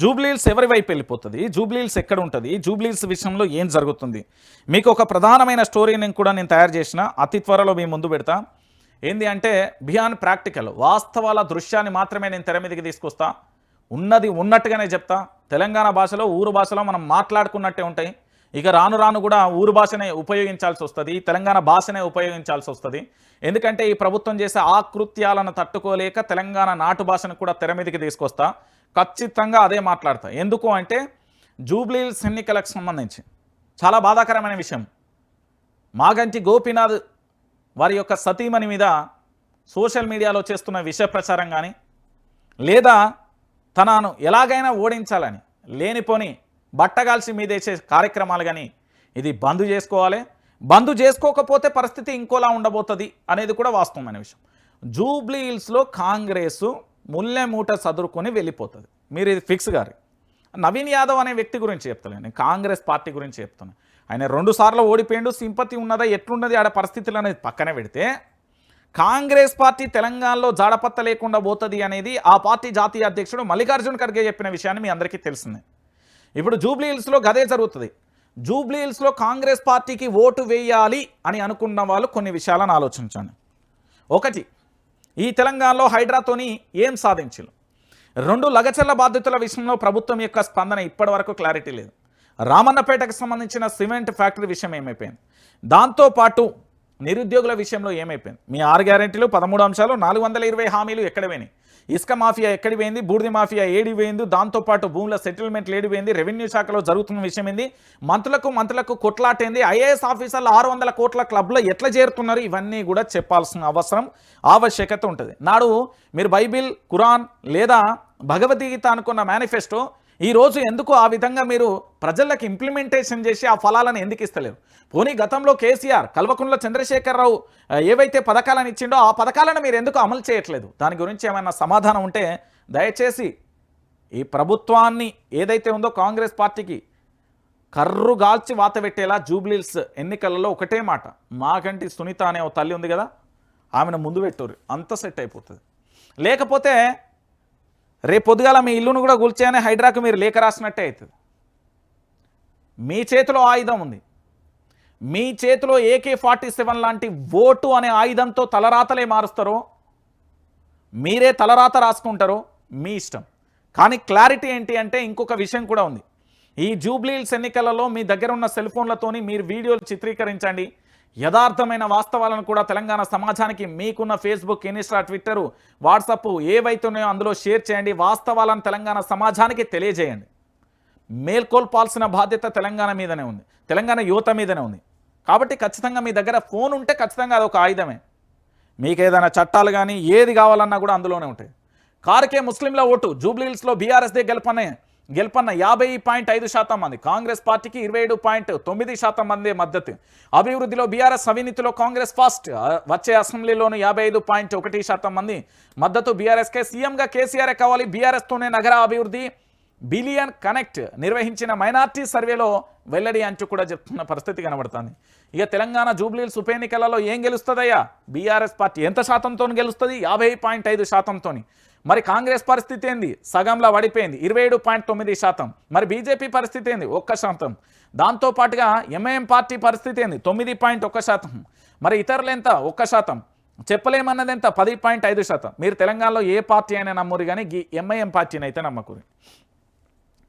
జూబ్లీల్స్ ఎవరి వైపు వెళ్ళిపోతుంది? జూబ్లీల్స్ ఎక్కడ ఉంటుంది? జూబ్లీల్స్ విషయంలో ఏం జరుగుతుంది? మీకు ఒక ప్రధానమైన స్టోరీని కూడా నేను తయారు చేసిన అతి త్వరలో మీ ముందు పెడతా. ఏంది అంటే బియాండ్ ప్రాక్టికల్ వాస్తవాల దృశ్యాన్ని మాత్రమే నేను తెర మీదకి తీసుకొస్తా. ఉన్నది ఉన్నట్టుగానే చెప్తా. తెలంగాణ భాషలో ఊరు భాషలో మనం మాట్లాడుకున్నట్టే ఉంటాయి. ఇక రాను రాను కూడా ఊరు భాషనే ఉపయోగించాల్సి వస్తుంది తెలంగాణ భాషనే ఉపయోగించాల్సి వస్తుంది. ఎందుకంటే ఈ ప్రభుత్వం చేసే ఆకృత్యాలను తట్టుకోలేక తెలంగాణ నాటు భాషను కూడా తెర మీదకి తీసుకొస్తా. ఖచ్చితంగా అదే మాట్లాడతా. ఎందుకు అంటే జూబ్లీల్స్ ఎన్నికలకు సంబంధించి చాలా బాధాకరమైన విషయం. మాగంటి గోపీనాథ్ వారి యొక్క సతీమణి మీద సోషల్ మీడియాలో చేస్తున్న విష ప్రచారం కానీ లేదా తనను ఎలాగైనా ఓడించాలని లేనిపోని బట్టగాల్సి మీదేసే కార్యక్రమాలు కానీ ఇది బంద్ చేసుకోవాలి. బంద్ చేసుకోకపోతే పరిస్థితి ఇంకోలా ఉండబోతుంది అనేది కూడా వాస్తవమైన విషయం. జూబ్లీ హిల్స్లో కాంగ్రెస్ ముల్లెమూట సదురుకొని వెళ్ళిపోతుంది. మీరు ఇది ఫిక్స్ గారి. నవీన్ యాదవ్ అనే వ్యక్తి గురించి చెప్తలేను కాంగ్రెస్ పార్టీ గురించి చెప్తాను ఆయన రెండు సార్లు ఓడిపోయిండు. సింపతి ఉన్నదా ఎట్లున్నది ఆడ పరిస్థితులు అనేది పక్కన పెడితే కాంగ్రెస్ పార్టీ తెలంగాణలో జాడపత్త లేకుండా పోతుంది అనేది ఆ పార్టీ జాతీయ అధ్యక్షుడు మల్లికార్జున్ ఖర్గే చెప్పిన విషయాన్ని మీ అందరికీ తెలిసిందే. ఇప్పుడు జూబ్లీ హిల్స్లో గదే జరుగుతుంది. జూబ్లీ హిల్స్లో కాంగ్రెస్ పార్టీకి ఓటు వేయాలి అని అనుకున్న వాళ్ళు కొన్ని విషయాలను ఆలోచించండి. ఒకటి ఈ తెలంగాణలో హైడ్రాతోని ఏం సాధించారు రెండు లగచర్ల బాధ్యతల విషయంలో ప్రభుత్వం యొక్క స్పందన ఇప్పటి వరకు క్లారిటీ లేదు. రామన్నపేటకు సంబంధించిన సిమెంట్ ఫ్యాక్టరీ విషయం ఏమైపోయింది? దాంతోపాటు నిరుద్యోగుల విషయంలో ఏమైపోయింది? మీ ఆరు గ్యారెంటీలు పదమూడు అంశాలు నాలుగు వందల ఇరవై హామీలు ఎక్కడ పోయినాయి? ఇసుక మాఫియా ఎక్కడి పోయింది? బూడిది మాఫియా ఏడి పోయింది? దాంతోపాటు భూముల సెటిల్మెంట్లు ఏడిపోయింది రెవెన్యూ శాఖలో జరుగుతున్న విషయం ఏంది? మంత్రులకు మంత్రులకు కొట్లాటేంది? ఐఏఎస్ ఆఫీసర్లు ఆరు వందల కోట్ల క్లబ్లో ఎట్లా చేరుతున్నారు? ఇవన్నీ కూడా చెప్పాల్సిన అవసరం ఆవశ్యకత ఉంటుంది. నాడు మీరు బైబిల్ ఖురాన్ లేదా భగవద్గీత అనుకున్న మేనిఫెస్టో ఈ రోజు ఎందుకు ఆ విధంగా మీరు ప్రజలకు ఇంప్లిమెంటేషన్ చేసి ఆ ఫలాలను ఎందుకు ఇస్తలేరు? పోనీ గతంలో కేసీఆర్ కల్వకుంట్ల చంద్రశేఖరరావు ఏవైతే పథకాలను ఇచ్చిండో ఆ పథకాలను మీరు ఎందుకు అమలు చేయట్లేదు? దాని గురించి ఏమైనా సమాధానం ఉంటే దయచేసి ఈ ప్రభుత్వాన్ని ఏదైతే ఉందో కాంగ్రెస్ పార్టీకి కర్రుగాల్చి వాత పెట్టేలా జూబ్లీల్స్ ఎన్నికలలో ఒకటే మాట. మాకంటి సునీత అనే ఓ తల్లి ఉంది కదా ఆమెను ముందు పెట్టుర్రు. అంత సెట్ అయిపోతుంది. లేకపోతే రేపు పొద్దుగాల మీ ఇల్లును కూడా కూల్చేయని హైడ్రాకు మీరు లేఖ రాసినట్టే అవుతుంది. మీ చేతిలో ఆయుధం ఉంది. మీ చేతిలో ఏకే ఫార్టీ సెవెన్ లాంటి ఓటు అనే ఆయుధంతో తలరాతలే మారుస్తారో మీరే తలరాత రాసుకుంటారో మీ ఇష్టం. కానీ క్లారిటీ ఏంటి అంటే ఇంకొక విషయం కూడా ఉంది. ఈ జూబ్లీల్స్ ఎన్నికలలో మీ దగ్గర ఉన్న సెల్ ఫోన్లతోని మీరు వీడియోలు చిత్రీకరించండి. యథార్థమైన వాస్తవాలను కూడా తెలంగాణ సమాజానికి మీకున్న ఫేస్బుక్ ఇన్స్టా ట్విట్టరు వాట్సప్ ఏవైతున్నాయో అందులో షేర్ చేయండి. వాస్తవాలను తెలంగాణ సమాజానికి తెలియజేయండి. మేల్కొల్పాల్సిన బాధ్యత తెలంగాణ మీదనే ఉంది. తెలంగాణ యువత మీదనే ఉంది. కాబట్టి ఖచ్చితంగా మీ దగ్గర ఫోన్ ఉంటే ఖచ్చితంగా అదొక ఆయుధమే. మీకు ఏదైనా చట్టాలు కానీ ఏది కావాలన్నా కూడా అందులోనే ఉంటాయి. కారుకే ముస్లింల ఓటు. జూబ్లీహిల్స్లో బీఆర్ఎస్దే గెలుపనే గెలుపన్న యాభై పాయింట్ ఐదు శాతం మంది. కాంగ్రెస్ పార్టీకి ఇరవై ఏడు పాయింట్ తొమ్మిది శాతం మంది మద్దతు. అభివృద్ధిలో బీఆర్ఎస్ అవినీతిలో కాంగ్రెస్ ఫాస్ట్. వచ్చే అసెంబ్లీలోనూ యాభై ఐదు పాయింట్ ఒకటి శాతం మంది మద్దతు. బీఆర్ఎస్కే సీఎంగా కేసీఆర్ కావాలి. బీఆర్ఎస్తోనే నగర అభివృద్ధి. బిలియన్ కనెక్ట్ నిర్వహించిన మైనార్టీ సర్వేలో వెల్లడి అంచు కూడా చెప్తున్న పరిస్థితి కనబడుతుంది. ఇక తెలంగాణ జూబ్లీల్స్ ఉప ఎన్నికలలో ఏం గెలుస్తుందయ్యా? బీఆర్ఎస్ పార్టీ ఎంత శాతంతో గెలుస్తుంది? యాభై పాయింట్ ఐదు శాతంతో మరి కాంగ్రెస్ పరిస్థితి ఏంది? సగంలో పడిపోయింది. ఇరవై ఏడు పాయింట్ తొమ్మిది శాతం. మరి బీజేపీ పరిస్థితి ఏంది? ఒక్క శాతం. దాంతోపాటుగా ఎంఐఎం పార్టీ పరిస్థితి ఏంది? తొమ్మిది పాయింట్ ఒక్క శాతం. మరి ఇతరులు ఎంత? ఒక్క శాతం. చెప్పలేమన్నది ఎంత పది పాయింట్ ఐదు శాతం. మీరు తెలంగాణలో ఏ పార్టీ అయినా నమ్మురు కానీ ఈ ఎంఐఎం పార్టీని అయితే నమ్మకూరు.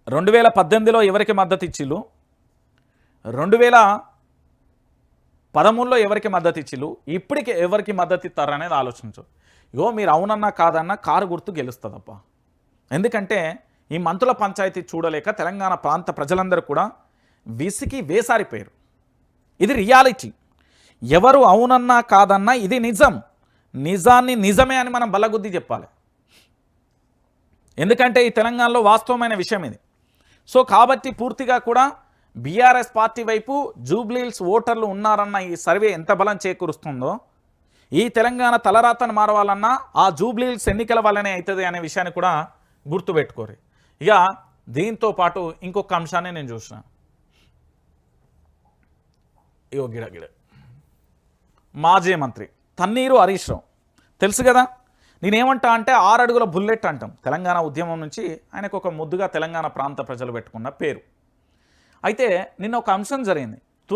రెండు వేల పద్దెనిమిదిలో ఎవరికి మద్దతు ఇచ్చిళ్ళు రెండు వేల పదమూడులో ఎవరికి మద్దతు ఇచ్చిళ్ళు ఇప్పటికి ఎవరికి మద్దతు ఇస్తారనేది ఆలోచించు. ఇగో మీరు అవునన్నా కాదన్నా కారు గుర్తు గెలుస్తుందప్ప. ఎందుకంటే ఈ మంత్రుల పంచాయతీ చూడలేక తెలంగాణ ప్రాంత ప్రజలందరూ కూడా విసికి వేసారిపోయారు. ఇది రియాలిటీ. ఎవరు అవునన్నా కాదన్నా ఇది నిజం. నిజాన్ని నిజమే అని మనం బలగుద్ది చెప్పాలి. ఎందుకంటే ఈ తెలంగాణలో వాస్తవమైన విషయం ఇది. సో కాబట్టి పూర్తిగా కూడా బీఆర్ఎస్ పార్టీ వైపు జూబ్లీల్స్ ఓటర్లు ఉన్నారన్న ఈ సర్వే ఎంత బలం చేకూరుస్తుందో ఈ తెలంగాణ తలరాతను మారవాలన్నా ఆ జూబ్లీల్స్ ఎన్నికల వల్లనే అవుతుంది అనే విషయాన్ని కూడా గుర్తుపెట్టుకోరు. ఇక దీంతో పాటు ఇంకొక అంశాన్ని నేను చూసిన. ఇగో గిడ గిడ. మాజీ మంత్రి తన్నీరు హరీష్ రావు. తెలుసు కదా నేనేమంటా అంటే ఆరడుగుల బుల్లెట్ అంటాం. తెలంగాణ ఉద్యమం నుంచి ఆయనకు ఒక ముద్దుగా తెలంగాణ ప్రాంత ప్రజలు పెట్టుకున్న పేరు. అయితే నిన్న ఒక అంశం జరిగింది.